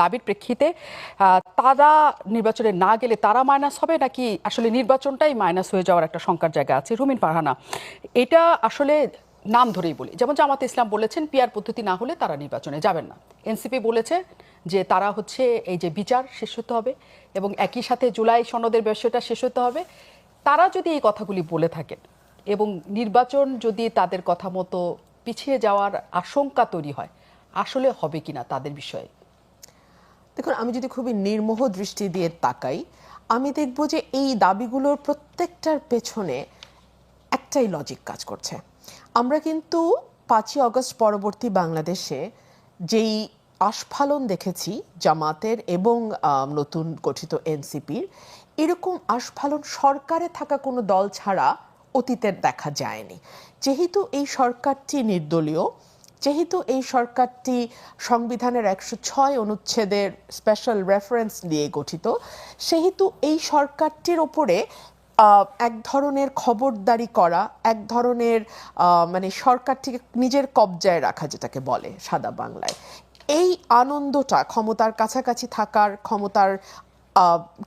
দাবির প্রেক্ষিতে তারা নির্বাচনে না গেলে তারা মাইনাস হবে নাকি আসলে নির্বাচনটাই মাইনাস হয়ে যাওয়ার একটা শঙ্কার জায়গা আছে? রুমিন পারহানা এটা আসলে নাম ধরেই বলি। যেমন জামাত ইসলাম বলেছেন, পিয়ার পদ্ধতি না হলে তারা নির্বাচনে যাবেন না। এনসিপি বলেছে যে তারা হচ্ছে এই যে বিচার শেষ হতে হবে এবং একই সাথে জুলাই সনদের বিষয়টা শেষ হতে হবে। তারা যদি এই কথাগুলি বলে থাকেন এবং নির্বাচন যদি তাদের কথা মতো পিছিয়ে যাওয়ার আশঙ্কা তৈরি হয়, আসলে হবে কিনা তাদের বিষয়ে দেখুন, আমি যদি খুবই নির্মোহ দৃষ্টি দিয়ে তাকাই, আমি দেখব যে এই দাবিগুলোর প্রত্যেকটার পেছনে একটাই লজিক কাজ করছে। আমরা কিন্তু পাঁচই অগস্ট পরবর্তী বাংলাদেশে যেই আস্ফালন দেখেছি, জামাতের এবং নতুন গঠিত এনসিপির, এরকম আস্ফালন সরকারে থাকা কোনো দল ছাড়া অতীতের দেখা যায়নি। যেহেতু এই সরকারটি নির্দলীয় যেহেতু এই সরকারটি সংবিধানের একশো ছয় অনুচ্ছেদের স্পেশাল রেফারেন্স নিয়ে গঠিত, সেহেতু এই সরকারটির ওপরে এক ধরনের খবরদারি করা, এক ধরনের মানে সরকারটিকে নিজের কবজায় রাখা যেটাকে বলে সাদা বাংলায়। এই আনন্দটা, ক্ষমতার কাছাকাছি থাকার, ক্ষমতার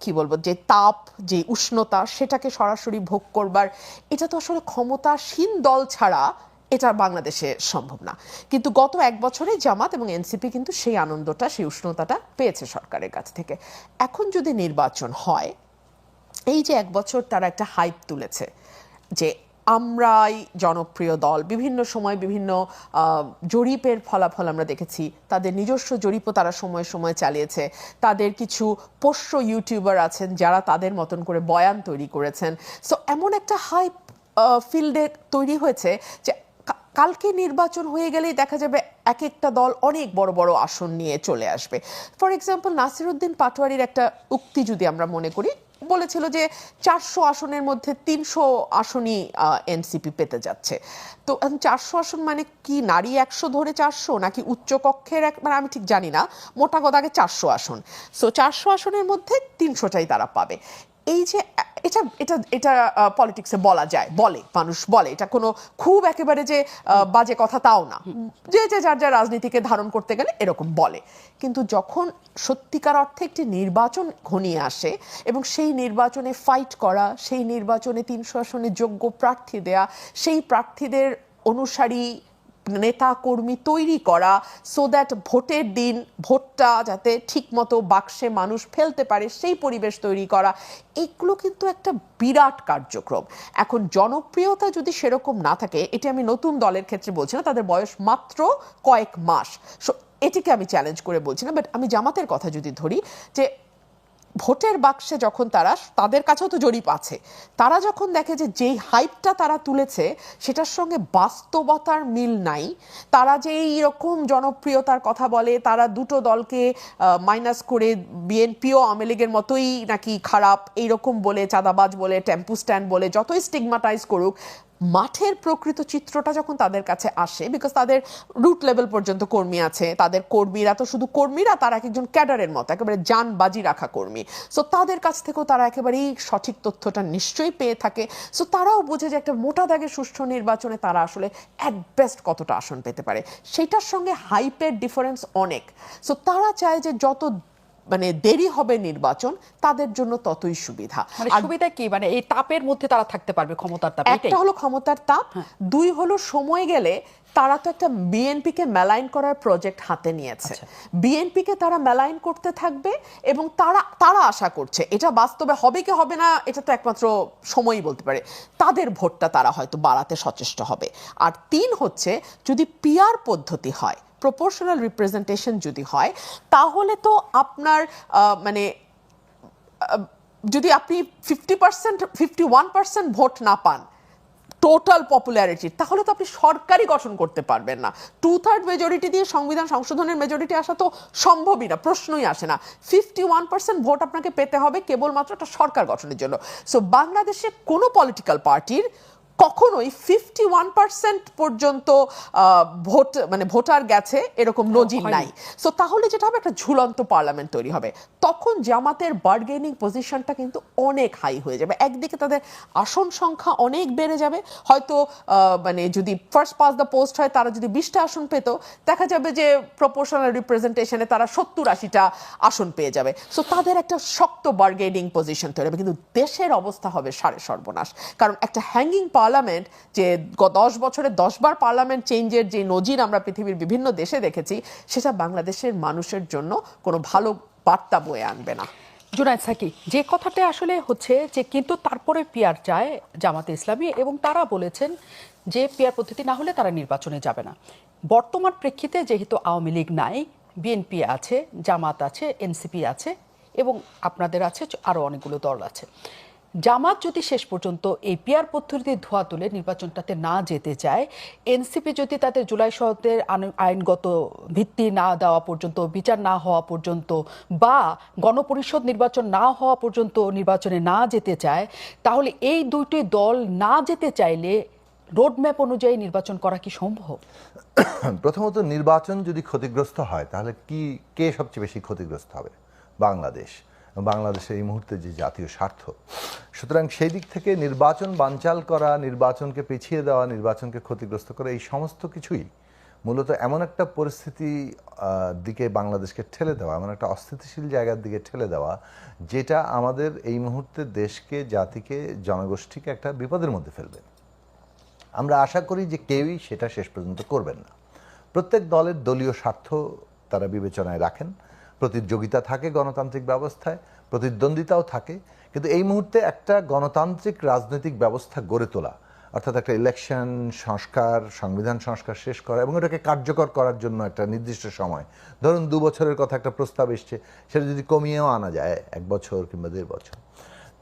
কি বলব, যে তাপ, যে উষ্ণতা, সেটাকে সরাসরি ভোগ করবার, এটা তো আসলে ক্ষমতাসীন দল ছাড়া এটা বাংলাদেশে সম্ভব না। কিন্তু গত এক বছরে জামাত এবং এনসিপি কিন্তু সেই আনন্দটা, সেই উষ্ণতাটা পেয়েছে সরকারের কাছ থেকে। এখন যদি নির্বাচন হয়, এই যে এক বছর তারা একটা হাইপ তুলেছে যে আমরাই জনপ্রিয় দল, বিভিন্ন সময় বিভিন্ন জরিপের ফলাফল আমরা দেখেছি। তাদের নিজস্ব জরিপও তারা সময় সময় চালিয়েছে। তাদের কিছু পোষ্য ইউটিউবার আছেন যারা তাদের মতন করে বয়ান তৈরি করেছেন। সো এমন একটা হাইপ ফিল্ডে তৈরি হয়েছে যে কালকে নির্বাচন হয়ে গেলেই দেখা যাবে এক একটা দল অনেক বড় বড় আসন নিয়ে চলে আসবে। ফর এক্সাম্পল নাসিরুদ্দিন পাটোয়ারির একটা উক্তি যদি আমরা মনে করি, বলেছিল যে চারশো আসনের মধ্যে তিনশো আসনই এনসিপি পেতে যাচ্ছে। তো চারশো আসন মানে কি নারী একশো ধরে চারশো, নাকি উচ্চকক্ষের এক মানে আমি ঠিক জানি না, মোটা কথাকে চারশো আসন। সো চারশো আসনের মধ্যে তিনশোটাই তারা পাবে। এই যে, এটা এটা এটা পলিটিক্সে বলা যায়, বলে, মানুষ বলে। এটা কোনো খুব একেবারে যে বাজে কথা তাও না। যে যে, যার যার রাজনীতিকে ধারণ করতে গেলে এরকম বলে। কিন্তু যখন সত্যিকার অর্থে একটি নির্বাচন ঘনিয়ে আসে এবং সেই নির্বাচনে ফাইট করা, সেই নির্বাচনে তিনশো আসনে যোগ্য প্রার্থী দেয়া, সেই প্রার্থীদের অনুসারী নেতা কর্মী তৈরি করা সো দ্যাট ভোটের দিন ভোটটা যাতে ঠিকমতো বাক্সে মানুষ ফেলতে পারে, সেই পরিবেশ তৈরি করা, এগুলো কিন্তু একটা বিরাট কার্যক্রম। এখন জনপ্রিয়তা যদি সেরকম না থাকে, এটি আমি নতুন দলের ক্ষেত্রে বলছি না, তাদের বয়স মাত্র কয়েক মাস। এটিকে আমি চ্যালেঞ্জ করে বলছি না বাট আমি জামাতের কথা যদি ধরি, যে ভোটের বাক্সে যখন তারা, তাদের কাছেও তো জরিপ আছে। তারা যখন দেখে যে যেই হাইপটা তারা তুলেছে, সেটার সঙ্গে বাস্তবতার মিল নাই। তারা যে এইরকম জনপ্রিয়তার কথা বলে, তারা দুটো দলকে মাইনাস করে বিএনপিও আওয়ামী লীগের মতোই নাকি খারাপ, এইরকম বলে, চাঁদাবাজ বলে টেম্পু স্ট্যান্ড বলে, যতই স্টিগমাটাইজ করুক মাঠের প্রকৃত চিত্রটা যখন তাদের কাছে আসে বিকজ তাদের রুট লেভেল পর্যন্ত কর্মী আছে, তাদের কর্মীরা তো শুধু কর্মীরা, তারা এক একজন ক্যাডারের মতো, একেবারে যান বাজি রাখা কর্মী। সো তাদের কাছ থেকেও তারা একেবারেই সঠিক তথ্যটা নিশ্চয়ই পেয়ে থাকে। সো তারাও বোঝে যে একটা মোটা দাগে সুষ্ঠু নির্বাচনে তারা আসলে অ্যাট বেস্ট কতটা আসন পেতে পারে। সেটার সঙ্গে হাইপের ডিফারেন্স অনেক। সো তারা চায় যে যত মানে দেরি হবে নির্বাচন তাদের জন্য ততই সুবিধা। মানে সুবিধা কি? মানে এই তাপের মধ্যে তারা থাকতে পারবে ক্ষমতার তাপ একটা হলো ক্ষমতার তাপ দুই হলো সময় গেলে তারা তো একটা বিএনপিকে মেলাইন করার প্রজেক্ট হাতে নিয়েছে। বিএনপিকে তারা মেলাইন করতে থাকবে এবং তারা তারা আশা করছে এটা বাস্তবে হবে কি হবে না এটা তো একমাত্র সময়ই বলতে পারে তাদের ভোটটা তারা হয়তো বাড়াতে সচেষ্ট হবে। আর তিন হচ্ছে যদি পিয়ার পদ্ধতি হয় প্রপোর্শনাল রিপ্রেজেন্টেশন যদি হয়, তাহলে তো আপনার মানে যদি আপনি fifty percent fifty one percent vote না পান টোটাল পপুলারিটি তাহলে তো আপনি সরকারই গঠন করতে পারবেন না। টু থার্ড মেজরিটি দিয়ে সংবিধান সংশোধনের মেজরিটি আসা তো সম্ভবই না, প্রশ্নই আসে না। ফিফটি ওয়ান পার্সেন্ট ভোট আপনাকে পেতে হবে কেবলমাত্র একটা সরকার গঠনের জন্য। সো বাংলাদেশে কোনো পলিটিক্যাল পার্টির কখনোই ফিফটি ওয়ান পার্সেন্ট পর্যন্ত ভোট মানে ভোটার গেছে এরকম নজির নাই। সো তাহলে যেটা হবে একটা ঝুলন্ত পার্লামেন্ট তৈরি হবে। তখন জামাতের বার্গেনিং পজিশনটা কিন্তু অনেক হাই হয়ে যাবে। একদিকে তাদের আসন সংখ্যা অনেক বেড়ে যাবে। হয়তো মানে যদি ফার্স্ট পাস দ্য পোস্ট হয় তারা যদি বিশটা আসন পেত দেখা যাবে যে প্রপোর্শনাল রিপ্রেজেন্টেশনে তারা সত্তর আশিটা আসন পেয়ে যাবে। সো তাদের একটা শক্ত বার্গেনিং পজিশন তৈরি হবে। কিন্তু দেশের অবস্থা হবে সাড়ে সর্বনাশ। কারণ একটা হ্যাঙ্গিং পার্লামেন্ট, যে দশ বছরে দশবার পার্লামেন্ট চেঞ্জের যে নজির আমরা পৃথিবীর বিভিন্ন দেশে দেখেছি, সেটা বাংলাদেশের মানুষের জন্য কোনো ভালো বার্তা বয়ে আনবে না। জুনায়দ সাকি, যে কথাটা আসলে হচ্ছে যে কিন্তু তারপরে পিয়ার চায় জামাতে ইসলামী এবং তারা বলেছেন যে পিয়ার পদ্ধতি না হলে তারা নির্বাচনে যাবে না। বর্তমান প্রেক্ষিতে যেহেতু আওয়ামী লীগ নাই, বিএনপি আছে, জামাত আছে, এনসিপি আছে এবং আপনাদের আছে আরও অনেকগুলো দল আছে। জামাত যদি শেষ পর্যন্ত এই পিয়ার পদ্ধতিতে ধোয়া তুলে নির্বাচনটাতে না যেতে চায়, এনসিপি যদি তাদের জুলাই সহদের আইনগত ভিত্তি না দেওয়া পর্যন্ত, বিচার না হওয়া পর্যন্ত বা গণপরিষদ নির্বাচন না হওয়া পর্যন্ত নির্বাচনে না যেতে চায়, তাহলে এই দুইটি দল না যেতে চাইলে রোডম্যাপ অনুযায়ী নির্বাচন করা কি সম্ভব? প্রথমত নির্বাচন যদি ক্ষতিগ্রস্ত হয়, তাহলে কি কে সবচেয়ে বেশি ক্ষতিগ্রস্ত হবে? বাংলাদেশ। বাংলাদেশের এই মুহূর্তে যে জাতীয় স্বার্থ। সুতরাং সেই দিক থেকে নির্বাচন বানচাল করা, নির্বাচনকে পিছিয়ে দেওয়া, নির্বাচনকে ক্ষতিগ্রস্ত করা, এই সমস্ত কিছুই মূলত এমন একটা পরিস্থিতি দিকে বাংলাদেশকে ঠেলে দেওয়া, এমন একটা অস্থিতিশীল জায়গার দিকে ঠেলে দেওয়া, যেটা আমাদের এই মুহূর্তে দেশকে, জাতিকে, জনগোষ্ঠীকে একটা বিপদের মধ্যে ফেলবে। আমরা আশা করি যে কেউই সেটা শেষ পর্যন্ত করবেন না। প্রত্যেক দলের দলীয় স্বার্থ তারা বিবেচনায় রাখেন। প্রতিযোগিতা থাকে গণতান্ত্রিক ব্যবস্থায়, প্রতিদ্বন্দ্বিতাও থাকে, কিন্তু এই মুহূর্তে একটা গণতান্ত্রিক রাজনৈতিক ব্যবস্থা গড়ে তোলা, অর্থাৎ একটা ইলেকশন সংস্কার, সংবিধান সংস্কার শেষ করা এবং এটাকে কার্যকর করার জন্য একটা নির্দিষ্ট সময়। ধরুন দু বছরের কথা একটা প্রস্তাব এসছে, সেটা যদি কমিয়েও আনা যায়, এক বছর কিংবা দেড় বছর।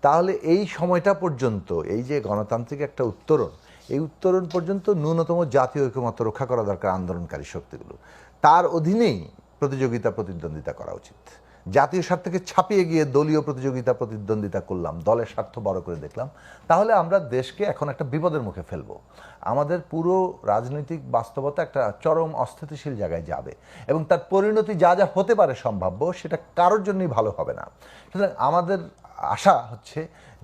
তাহলে এই সময়টা পর্যন্ত, এই যে গণতান্ত্রিক একটা উত্তরণ, এই উত্তরণ পর্যন্ত ন্যূনতম জাতীয় ঐক্যমত্য রক্ষা করা দরকার আন্দোলনকারী শক্তিগুলো। তার অধীনেই প্রতিযোগিতা প্রতিদ্বন্দ্বিতা করা উচিত। জাতীয় স্বার্থকে ছাপিয়ে গিয়ে দলীয় প্রতিযোগিতা প্রতিদ্বন্দ্বিতা করলাম, দলের স্বার্থ বড় করে দেখলাম, তাহলে আমরা দেশকে এখন একটা বিপদের মুখে ফেলব। আমাদের পুরো রাজনৈতিক বাস্তবতা একটা চরম অস্থিতিশীল জায়গায় যাবে এবং তার পরিণতি যা যা হতে পারে সম্ভাব্য সেটা কারোর জন্যই ভালো হবে না। সুতরাং আমাদের আশা হচ্ছে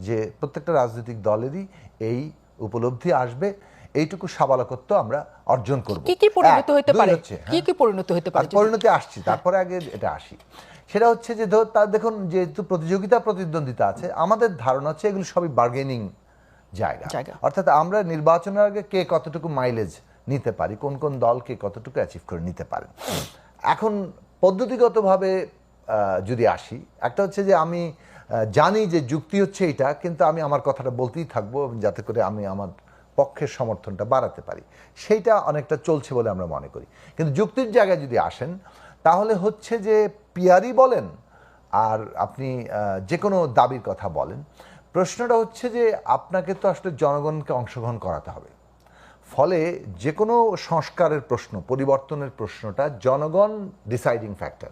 যে প্রত্যেকটা রাজনৈতিক দলেরই এই উপলব্ধি আসবে। এইটুকু সাবালকত্ব আমরা অর্জন করব। কি কি পরিণত হতে পারে? কি হ্যাঁ। কি পরিণত হতে পারে পরিণতি আসছি তারপরে আগে এটা আসি। সেটা হচ্ছে যে ধর তার দেখুন যেহেতু প্রতিযোগিতা প্রতিদ্বন্দ্বিতা আছে আমাদের ধারণা হচ্ছে এগুলো সবই বার্গেনিং জায়গা। জায়গা। অর্থাৎ আমরা নির্বাচনের আগে কে কতটুকু মাইলেজ নিতে পারি কোন কোন দল কে কতটুকু অ্যাচিভ করে নিতে পারে। এখন পদ্ধতিগতভাবে যদি আসি একটা হচ্ছে যে আমি জানি যে যুক্তি হচ্ছে এটা কিন্তু আমি আমার কথাটা বলতেই থাকব যাতে করে আমি আমার পক্ষের সমর্থনটা বাড়াতে পারি। সেইটা অনেকটা চলছে বলে আমরা মনে করি। কিন্তু যুক্তির জায়গায় যদি আসেন, তাহলে হচ্ছে যে পিয়ারি বলেন আর আপনি যে কোনো দাবির কথা বলেন, প্রশ্নটা হচ্ছে যে আপনাকে তো আসলে জনগণকে অংশগ্রহণ করাতে হবে। ফলে যে কোনো সংস্কারের প্রশ্ন, পরিবর্তনের প্রশ্নটা জনগণ ডিসাইডিং ফ্যাক্টর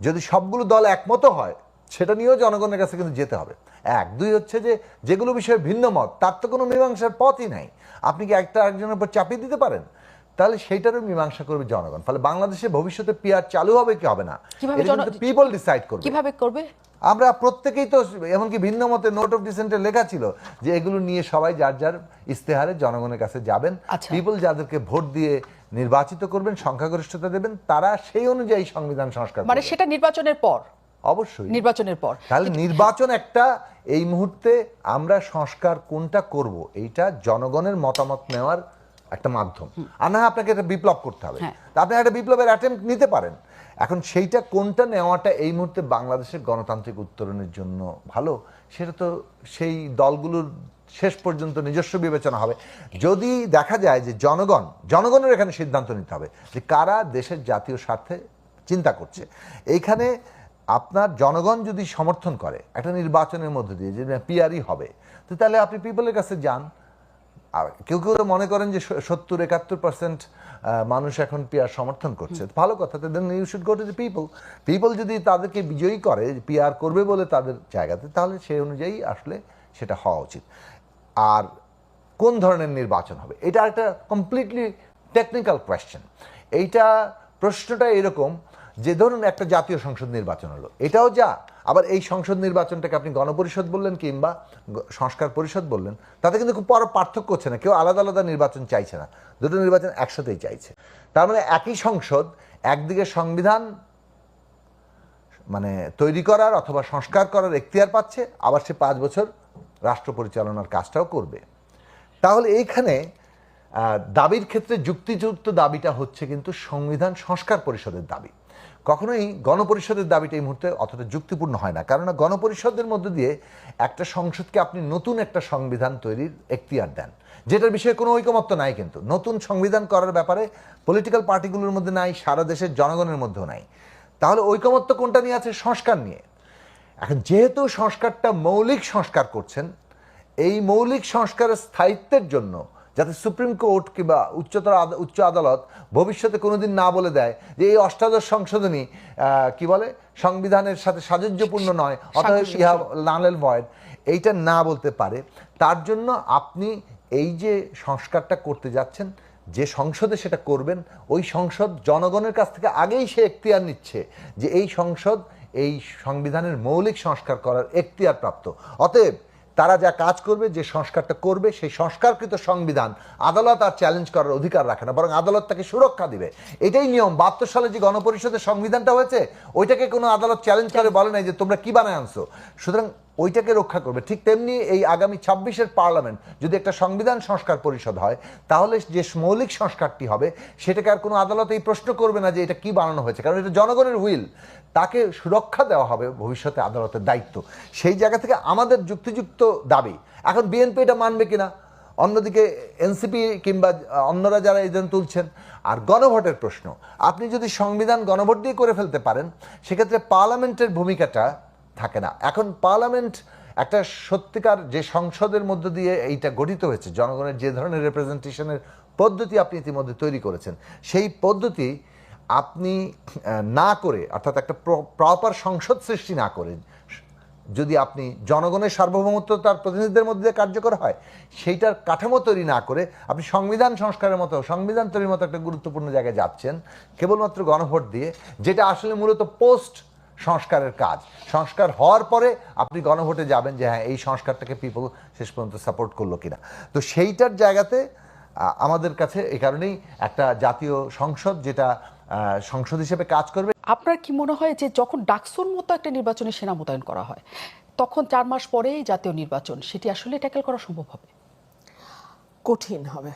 যদি সবগুলো দল একমত হয় সেটা নিয়েও জনগণের কাছে কিন্তু যেতে হবে। এক। দুই হচ্ছে যে যেগুলো বিষয়ে ভিন্ন মত তার তো কোনো মীমাংসার পথই নাই। আপনি কি একটা একজনের উপর চাপিয়ে দিতে পারেন? তাহলে সেইটারও মীমাংসা করবে জনগণ। ফলে বাংলাদেশে ভবিষ্যতে পিয়ার চালু হবে কি হবে না? পিপল ডিসাইড করবে। কীভাবে করবে? আমরা প্রত্যেকেই তো এমনকি ভিন্ন মতে নোট অফ ডিসেন্টে লেখা ছিল যে এগুলো নিয়ে সবাই যার যার ইস্তেহারে জনগণের কাছে যাবেন। আচ্ছা। পিপল যাদেরকে ভোট দিয়ে নির্বাচিত করবেন সংখ্যাগরিষ্ঠতা দেবেন তারা সেই অনুযায়ী সংবিধান সংস্কার মানে সেটা নির্বাচনের পর? অবশ্যই। নির্বাচনের পর। তাহলে নির্বাচন একটা এই মুহূর্তে আমরা সংস্কার কোনটা করব এইটা জনগণের মতামত নেওয়ার একটা মাধ্যম। আর না আপনাকে এটা বিপ্লব করতে হবে। হ্যাঁ। আপনি একটা বিপ্লবের অ্যাটেম্প নিতে পারেন। এখন সেইটা কোনটা নেওয়াটা এই মুহূর্তে বাংলাদেশের গণতান্ত্রিক উত্তরণের জন্য ভালো সেটা তো সেই দলগুলোর শেষ পর্যন্ত নিজস্ব বিবেচনা হবে। যদি দেখা যায় যে জনগণ জনগণের এখানে সিদ্ধান্ত নিতে হবে যে কারা দেশের জাতীয় স্বার্থে চিন্তা করছে। এইখানে আপনার জনগণ যদি সমর্থন করে একটা নির্বাচনের মধ্যে দিয়ে যে পিআরই হবে তো তাহলে আপনি পিপলের কাছে যান। আর কেউ কেউ মনে করেন যে সত্তর একাত্তর পার্সেন্ট মানুষ এখন পিআর সমর্থন করছে। ভালো কথা then you should go to the people people যদি তাদেরকে বিজয়ী করে পিআর করবে বলে তাদের জায়গাতে তাহলে সেই অনুযায়ী আসলে সেটা হওয়া উচিত। আর কোন ধরনের নির্বাচন হবে? এটা একটা কমপ্লিটলি টেকনিক্যাল কোয়েশ্চেন এইটা প্রশ্নটা এরকম যে ধরুন একটা জাতীয় সংসদ নির্বাচন হলো, এটাও যা। আবার এই সংসদ নির্বাচনটাকে আপনি গণপরিষদ বললেন কিংবা সংস্কার পরিষদ বললেন, তাতে কিন্তু খুব বড় পার্থক্য হচ্ছে না। কেউ আলাদা আলাদা নির্বাচন চাইছে না, দুটো নির্বাচন একসাথেই চাইছে। তার মানে একই সংসদ একদিকে সংবিধান মানে তৈরি করার অথবা সংস্কার করার এখতিয়ার পাচ্ছে, আবার সে পাঁচ বছর রাষ্ট্র পরিচালনার কাজটাও করবে। তাহলে এইখানে দাবির ক্ষেত্রে যুক্তিযুক্ত দাবিটা হচ্ছে কিন্তু সংবিধান সংস্কার পরিষদের দাবি। কখনোই গণপরিষদের দাবিটা এই মুহূর্তে অতটা যুক্তিপূর্ণ হয় না। কেননা গণপরিষদের মধ্যে দিয়ে একটা সংসদকে আপনি নতুন একটা সংবিধান তৈরির এখতিয়ার দেন। যেটার বিষয়ে কোনো ঐকমত্য নাই কিন্তু। নতুন সংবিধান করার ব্যাপারে পলিটিক্যাল পার্টিগুলোর মধ্যে নাই, সারা দেশের জনগণের মধ্যেও নাই। তাহলে ঐকমত্য কোনটা নিয়ে আছে? সংস্কার নিয়ে। এখন যেহেতু সংস্কারটা মৌলিক সংস্কার করছেন, এই মৌলিক সংস্কারের স্থায়িত্বের জন্য যাতে সুপ্রিম কোর্ট কিংবা উচ্চতর উচ্চ আদালত ভবিষ্যতে কোনোদিন না বলে দেয় যে এই অষ্টাদশ সংশোধনী কি বলে সংবিধানের সাথে সাযুজ্যপূর্ণ নয় সাংঘর্ষিক ইহা নালেল ভয়েড। এইটা না বলতে পারে। তার জন্য আপনি এই যে সংস্কারটা করতে যাচ্ছেন যে সংসদে সেটা করবেন ওই সংসদ জনগণের কাছ থেকে আগেই সে এখতিয়ার নিচ্ছে যে এই সংসদ এই সংবিধানের মৌলিক সংস্কার করার এখতিয়ার প্রাপ্ত অতএব তারা যা কাজ করবে, যে সংস্কারটা করবে, সেই সংস্কারকৃত সংবিধান আদালত আর চ্যালেঞ্জ করার অধিকার রাখে না, বরং আদালত তাকে সুরক্ষা দিবে। এটাই নিয়ম। বাহাত্তর সালে যে গণপরিষদের সংবিধানটা হয়েছে, ওইটাকে কোনো আদালত চ্যালেঞ্জ করে বলে নাই যে তোমরা কী বানায় আনছো। সুতরাং ওইটাকে রক্ষা করবে। ঠিক তেমনি এই আগামী ছাব্বিশের পার্লামেন্ট যদি একটা সংবিধান সংস্কার পরিষদ হয়, তাহলে যে মৌলিক সংস্কারটি হবে, সেটাকে আর কোনো আদালত এই প্রশ্ন করবে না যে এটা কি বানানো হয়েছে, কারণ এটা জনগণের হুইল তাকে সুরক্ষা দেওয়া হবে ভবিষ্যতে আদালতের দায়িত্ব। সেই জায়গা থেকে আমাদের যুক্তিযুক্ত দাবি। এখন বিএনপি এটা মানবে কিনা? অন্যদিকে এনসিপি কিংবা অন্যরা যারা জন্য তুলছেন, আর গণভোটের প্রশ্ন। আপনি যদি সংবিধান গণভোট দিয়ে করে ফেলতে পারেন, সেক্ষেত্রে পার্লামেন্টের ভূমিকাটা থাকে না। এখন পার্লামেন্ট একটা সত্যিকার যে সংসদের মধ্য দিয়ে এইটা গঠিত হয়েছে, জনগণের যে ধরনের রিপ্রেজেন্টেশনের পদ্ধতি আপনি ইতিমধ্যে তৈরি করেছেন, সেই পদ্ধতি আপনি না করে, অর্থাৎ একটা প্রপার সংসদ সৃষ্টি না করে, যদি আপনি জনগণের সার্বভৌমত্বতার প্রতিনিধিদের মধ্যে কার্যকর হয়, সেইটার কাঠামো তৈরি না করে আপনি সংবিধান সংস্কারের মতো, সংবিধান তৈরির মতো একটা গুরুত্বপূর্ণ জায়গায় যাচ্ছেন, কেবলমাত্র গণভোট দিয়ে, যেটা আসলে মূলত পোস্ট সংস্কারের কাজ। সংস্কার হওয়ার পরে আপনি গণভোটে যাবেন যে হ্যাঁ এই সংস্কারটাকে পিপল শেষ পর্যন্ত সাপোর্ট করল কিনা। তো সেইটার জায়গাতে আমাদের কাছে এই কারণেই একটা জাতীয় সংসদ যেটা সংসদ হিসেবে কাজ করবে। আপনার কি মনে হয় যে যখন ডাকসুর মতো একটা নির্বাচনে সেনা মোতায়েন করা হয় তখন চার মাস পরেই জাতীয় নির্বাচন সেটি আসলে ট্যাকেল করা সম্ভব হবে? কঠিন হবে।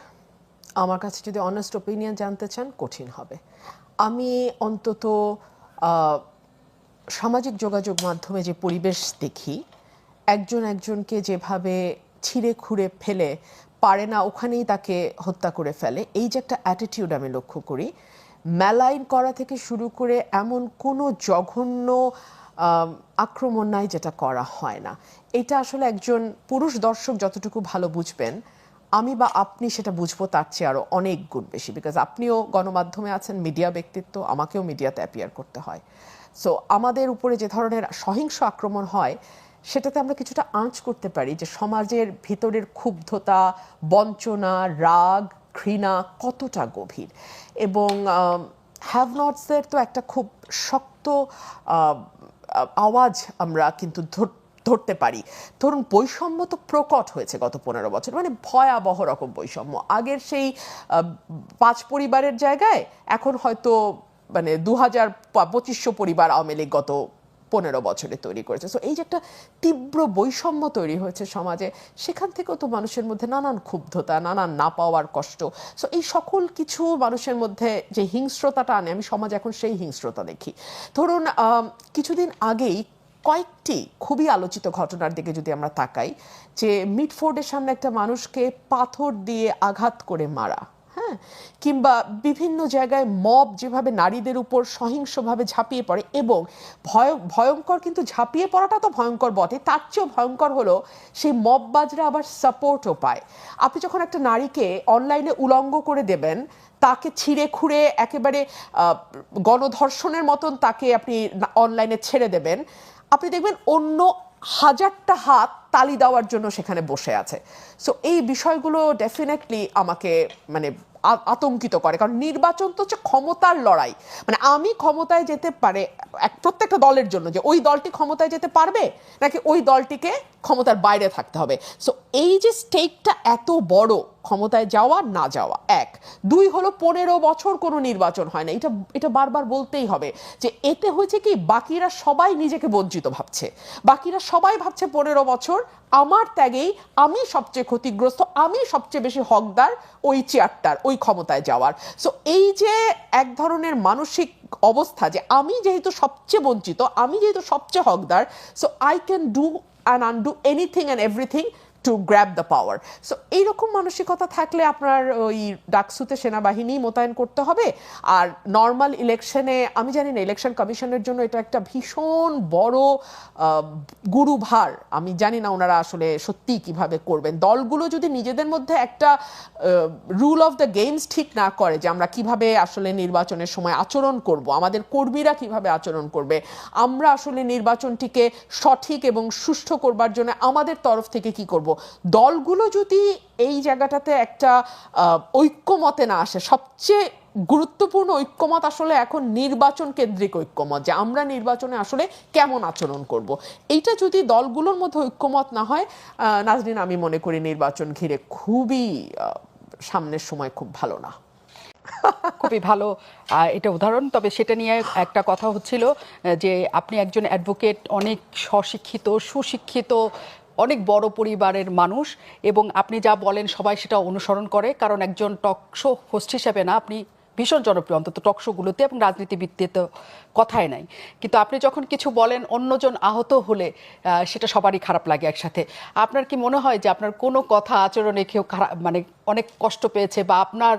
আমার কাছে যদি অনেস্ট ওপিনিয়ন জানতে চান কঠিন হবে। আমি অন্তত আহ, সামাজিক যোগাযোগ মাধ্যমে যে পরিবেশ দেখি, একজন একজনকে যেভাবে ছিঁড়ে খুঁড়ে ফেলে পারে না, ওখানেই তাকে হত্যা করে ফেলে, এই যে একটা অ্যাটিটিউড আমি লক্ষ্য করি মেলাইন করা থেকে শুরু করে এমন কোনো জঘন্য আক্রমণ নাই যেটা করা হয় না। এটা আসলে একজন পুরুষ দর্শক যতটুকু ভালো বুঝবেন, আমি বা আপনি সেটা বুঝব তার চেয়ে আরও অনেক গুণ বেশি বিকজ আপনিও গণমাধ্যমে আছেন মিডিয়া ব্যক্তিত্ব, আমাকেও মিডিয়াতে অ্যাপিয়ার করতে হয়। সো আমাদের উপরে যে ধরনের সহিংস আক্রমণ হয়, সেটাতে আমরা কিছুটা আঁচ করতে পারি যে সমাজের ভিতরের ক্ষুব্ধতা, বঞ্চনা, রাগ, ঘৃণা কতটা গভীর? এবং হ্যাভ নটসের তো একটা খুব শক্ত আওয়াজ আমরা কিন্তু ধরতে পারি। ধরুন, বৈষম্য তো প্রকট হয়েছে গত পনেরো বছর মানে ভয়াবহ রকম বৈষম্য। আগের সেই পাঁচ পরিবারের জায়গায়, এখন হয়তো মানে দু হাজার পঁচিশশো পরিবার আওয়ামী লীগ গত পনেরো বছরে তৈরি করেছে। সো এই যে একটা তীব্র বৈষম্য তৈরি হয়েছে সমাজে, সেখান থেকেও তো মানুষের মধ্যে নানান ক্ষুব্ধতা, নানান না পাওয়ার কষ্ট। সো এই সকল কিছু মানুষের মধ্যে যে হিংস্রতাটা আনে, আমি সমাজে এখন সেই হিংস্রতা দেখি। ধরুন কিছুদিন আগেই কয়েকটি খুবই আলোচিত ঘটনার দিকে যদি আমরা তাকাই, যে মিডফোর্ডের সামনে একটা মানুষকে পাথর দিয়ে আঘাত করে মারা। হ্যাঁ? কিংবা বিভিন্ন জায়গায় মব যেভাবে নারীদের উপর সহিংসভাবে ঝাঁপিয়ে পড়ে এবং ভয়, ভয়ঙ্কর কিন্তু ঝাঁপিয়ে পড়াটা তো ভয়ঙ্কর বটে, তার চেয়েও ভয়ঙ্কর হলো সেই মববাজরা আবার সাপোর্টও পায়। আপনি যখন একটা নারীকে অনলাইনে উলঙ্গ করে দেবেন, তাকে ছিঁড়ে খুঁড়ে একেবারে গণধর্ষণের মতন তাকে আপনি অনলাইনে ছেড়ে দেবেন, আপনি দেখবেন অন্য হাজারটা হাত তালি দেওয়ার জন্য সেখানে বসে আছে। সো এই বিষয়গুলো ডেফিনেটলি আমাকে মানে আতঙ্কিত করে। কারণ নির্বাচন তো হচ্ছে ক্ষমতার লড়াই। মানে আমি ক্ষমতায় যেতে পারে, এক প্রত্যেকটা দলের জন্য যে ওই দলটি ক্ষমতায় যেতে পারবে, নাকি ওই দলটিকে ক্ষমতার বাইরে থাকতে হবে। সো এই যে স্টেকটা এত বড়, ক্ষমতায় যাওয়া, না যাওয়া, এক। দুই হলো পনেরো বছর কোনো নির্বাচন হয় না। এটা এটা বারবার বলতেই হবে যে এতে হয়েছে কি, বাকিরা সবাই নিজেকে বঞ্চিত ভাবছে। বাকিরা সবাই ভাবছে পনেরো বছর আমার ত্যাগেই আমি সবচেয়ে ক্ষতিগ্রস্ত, আমি সবচেয়ে বেশি হকদার ওই চেয়ারটার, ওই ক্ষমতায় যাওয়ার। সো এই যে এক ধরনের মানসিক অবস্থা যে আমি যেহেতু সবচেয়ে বঞ্চিত, আমি যেহেতু সবচেয়ে হকদার so I can do and undo anything and everything to grab the power so এইরকম মানসিকতা থাকলে আপনার ওই ডাকসুতে সেনাবাহিনী মোতায়েন করতে হবে। আর নর্মাল ইলেকশনে আমি জানি না ইলেকশন কমিশনের জন্য এটা একটা ভীষণ বড় গুরুভার। আমি জানি না ওনারা আসলে সত্যি কীভাবে করবেন। দলগুলো যদি নিজেদের মধ্যে একটা রুল অফ দ্য গেমস ঠিক না করে যে আমরা কীভাবে আসলে নির্বাচনের সময় আচরণ করব, আমাদের কর্মীরা কীভাবে আচরণ করবে, আমরা আসলে নির্বাচনটিকে সঠিক এবং সুষ্ঠু করবার জন্য আমাদের তরফ থেকে কি করব দলগুলো যদি এই জায়গাটাতে একটা ঐক্যমতে না আসে সবচেয়ে গুরুত্বপূর্ণ ঐক্যমত আসলে এখন নির্বাচন কেন্দ্রিক ঐক্যমত যে আমরা নির্বাচনে আসলে কেমন আচরণ করব। এইটা যদি দলগুলোর মধ্যে ঐক্যমত না হয় আহ, নাজনীন আমি মনে করি নির্বাচন ঘিরে খুবই সামনের সময় খুব ভালো না। খুবই ভালো এটা উদাহরণ তবে সেটা নিয়ে একটা কথা হচ্ছিল যে আপনি একজন অ্যাডভোকেট অনেক স্বশিক্ষিত সুশিক্ষিত অনেক বড় পরিবারের মানুষ এবং আপনি যা বলেন সবাই সেটা অনুসরণ করে কারণ একজন টকশো হোস্ট হিসেবে না আপনি ভীষণ জনপ্রিয় অন্তত টকশোগুলোতে এবং রাজনীতিবিদতে তো কথাই নাই। কিন্তু আপনি যখন কিছু বলেন অন্যজন আহত হলে আহ, সেটা সবারই খারাপ লাগে একসাথে। আপনার কি মনে হয় যে আপনার কোনো কথা আচরণে কেউ খারাপ মানে অনেক কষ্ট পেয়েছে বা আপনার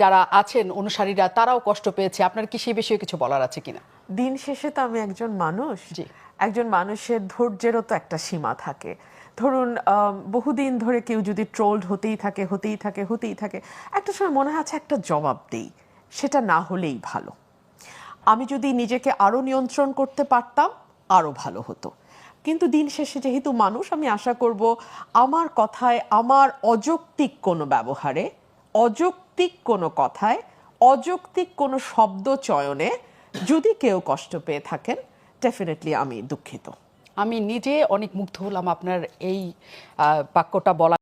যারা আছেন অনুসারীরা তারাও কষ্ট পেয়েছে? আপনার কি সেই বিষয়ে কিছু বলার আছে কিনা? দিন শেষে তো আমি একজন মানুষ। জি। একজন মানুষের ধৈর্যেরও তো একটা সীমা থাকে। ধরুন বহুদিন ধরে কেউ যদি ট্রোলড হতেই থাকে হতেই থাকে হতেই থাকে, একটা সময় মনে আছে একটা জবাব দেই, সেটা না হলেই ভালো। আমি যদি নিজেকে আরও নিয়ন্ত্রণ করতে পারতাম, আরও ভালো হতো। কিন্তু দিন শেষে যেহেতু মানুষ, আমি আশা করব আমার কথায়, আমার অযৌক্তিক কোনো ব্যবহারে, অযৌক্তিক কোনো কথায়, অযৌক্তিক কোনো শব্দ চয়নে যদি কেউ কষ্ট পেয়ে থাকেন ডেফিনেটলি আমি দুঃখিত। আমি নিজে অনেক মুগ্ধ হলাম আপনার এই বাক্যটা বলা